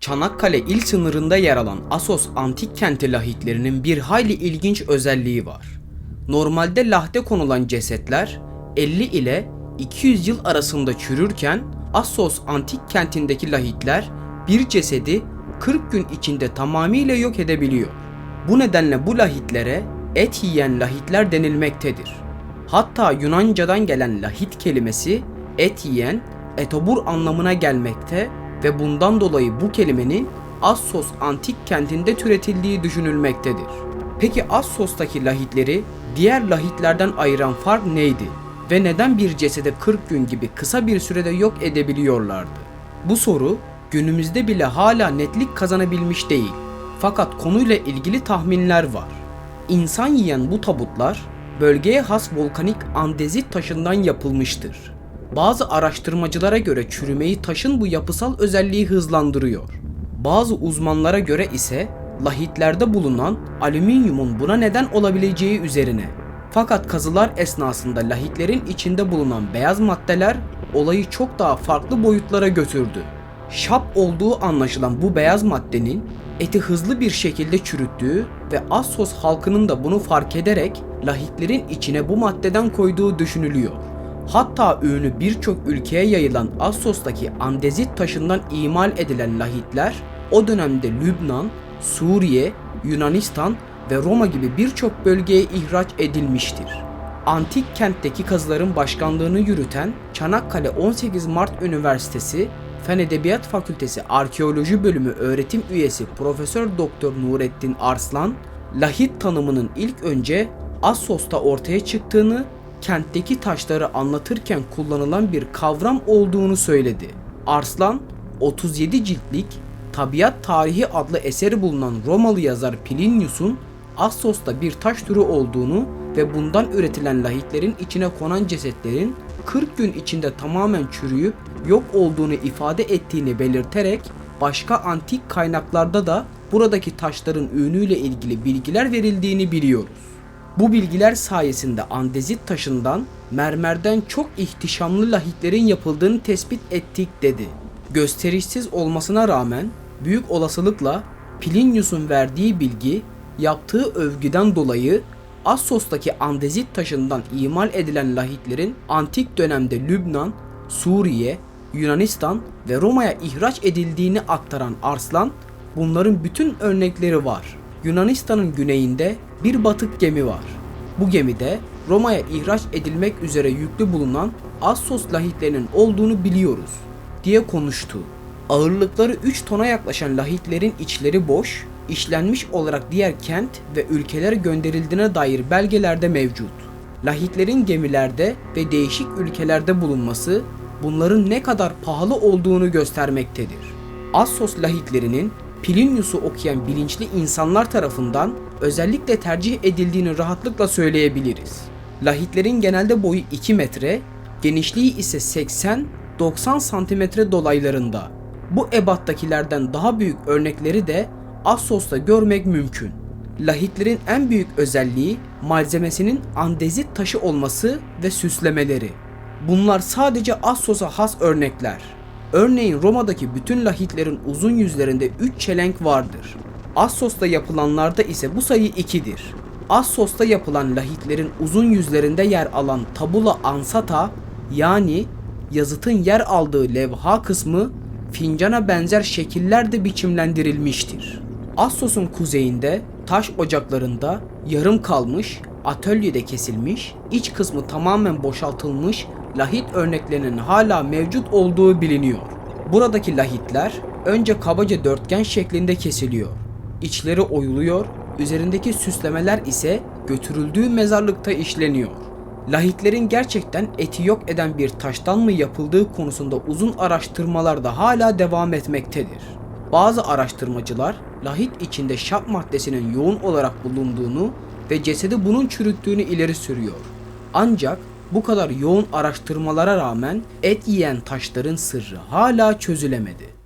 Çanakkale il sınırında yer alan Asos antik kenti lahitlerinin bir hayli ilginç özelliği var. Normalde lahde konulan cesetler 50 ile 200 yıl arasında çürürken Assos antik kentindeki lahitler bir cesedi 40 gün içinde tamamıyla yok edebiliyor. Bu nedenle bu lahitlere et yiyen lahitler denilmektedir. Hatta Yunanca'dan gelen lahit kelimesi et yiyen, etobur anlamına gelmekte ve bundan dolayı bu kelimenin Assos antik kentinde türetildiği düşünülmektedir. Peki Assos'taki lahitleri diğer lahitlerden ayıran fark neydi? Ve neden bir cesede 40 gün gibi kısa bir sürede yok edebiliyorlardı? Bu soru günümüzde bile hala netlik kazanabilmiş değil. Fakat konuyla ilgili tahminler var. İnsan yiyen bu tabutlar bölgeye has volkanik andezit taşından yapılmıştır. Bazı araştırmacılara göre çürümeyi taşın bu yapısal özelliği hızlandırıyor. Bazı uzmanlara göre ise lahitlerde bulunan alüminyumun buna neden olabileceği üzerine. Fakat kazılar esnasında lahitlerin içinde bulunan beyaz maddeler olayı çok daha farklı boyutlara götürdü. Şap olduğu anlaşılan bu beyaz maddenin eti hızlı bir şekilde çürüttüğü ve Assos halkının da bunu fark ederek lahitlerin içine bu maddeden koyduğu düşünülüyor. Hatta ünü birçok ülkeye yayılan Assos'taki andezit taşından imal edilen lahitler o dönemde Lübnan, Suriye, Yunanistan ve Roma gibi birçok bölgeye ihraç edilmiştir. Antik kentteki kazıların başkanlığını yürüten Çanakkale 18 Mart Üniversitesi Fen Edebiyat Fakültesi Arkeoloji Bölümü öğretim üyesi Profesör Doktor Nurettin Arslan, lahit tanımının ilk önce Assos'ta ortaya çıktığını, kentteki taşları anlatırken kullanılan bir kavram olduğunu söyledi. Arslan, 37 ciltlik Tabiat Tarihi adlı eseri bulunan Romalı yazar Plinius'un Assos'ta bir taş türü olduğunu ve bundan üretilen lahitlerin içine konan cesetlerin 40 gün içinde tamamen çürüyüp yok olduğunu ifade ettiğini belirterek başka antik kaynaklarda da buradaki taşların ünüyle ilgili bilgiler verildiğini biliyoruz. Bu bilgiler sayesinde andezit taşından mermerden çok ihtişamlı lahitlerin yapıldığını tespit ettik dedi. Gösterişsiz olmasına rağmen büyük olasılıkla Plinius'un verdiği bilgi yaptığı övgüden dolayı Assos'taki andezit taşından imal edilen lahitlerin antik dönemde Lübnan, Suriye, Yunanistan ve Roma'ya ihraç edildiğini aktaran Arslan, bunların bütün örnekleri var. Yunanistan'ın güneyinde bir batık gemi var. Bu gemide Roma'ya ihraç edilmek üzere yüklü bulunan Assos lahitlerinin olduğunu biliyoruz diye konuştu. Ağırlıkları 3 tona yaklaşan lahitlerin içleri boş, işlenmiş olarak diğer kent ve ülkelere gönderildiğine dair belgelerde mevcut. Lahitlerin gemilerde ve değişik ülkelerde bulunması bunların ne kadar pahalı olduğunu göstermektedir. Assos lahitlerinin Plinius'u okuyan bilinçli insanlar tarafından özellikle tercih edildiğini rahatlıkla söyleyebiliriz. Lahitlerin genelde boyu 2 metre, genişliği ise 80-90 santimetre dolaylarında. Bu ebattakilerden daha büyük örnekleri de Assos'ta görmek mümkün. Lahitlerin en büyük özelliği malzemesinin andezit taşı olması ve süslemeleri. Bunlar sadece Assos'a has örnekler. Örneğin Roma'daki bütün lahitlerin uzun yüzlerinde 3 çelenk vardır. Assos'ta yapılanlarda ise bu sayı 2'dir. Assos'ta yapılan lahitlerin uzun yüzlerinde yer alan tabula ansata yani yazıtın yer aldığı levha kısmı fincana benzer şekillerde biçimlendirilmiştir. Assos'un kuzeyinde taş ocaklarında yarım kalmış, atölyede kesilmiş, iç kısmı tamamen boşaltılmış lahit örneklerinin hala mevcut olduğu biliniyor. Buradaki lahitler önce kabaca dörtgen şeklinde kesiliyor. İçleri oyuluyor, üzerindeki süslemeler ise götürüldüğü mezarlıkta işleniyor. Lahitlerin gerçekten eti yok eden bir taştan mı yapıldığı konusunda uzun araştırmalar da hala devam etmektedir. Bazı araştırmacılar lahit içinde şap maddesinin yoğun olarak bulunduğunu ve cesedi bunun çürüttüğünü ileri sürüyor. Ancak bu kadar yoğun araştırmalara rağmen et yiyen taşların sırrı hala çözülemedi.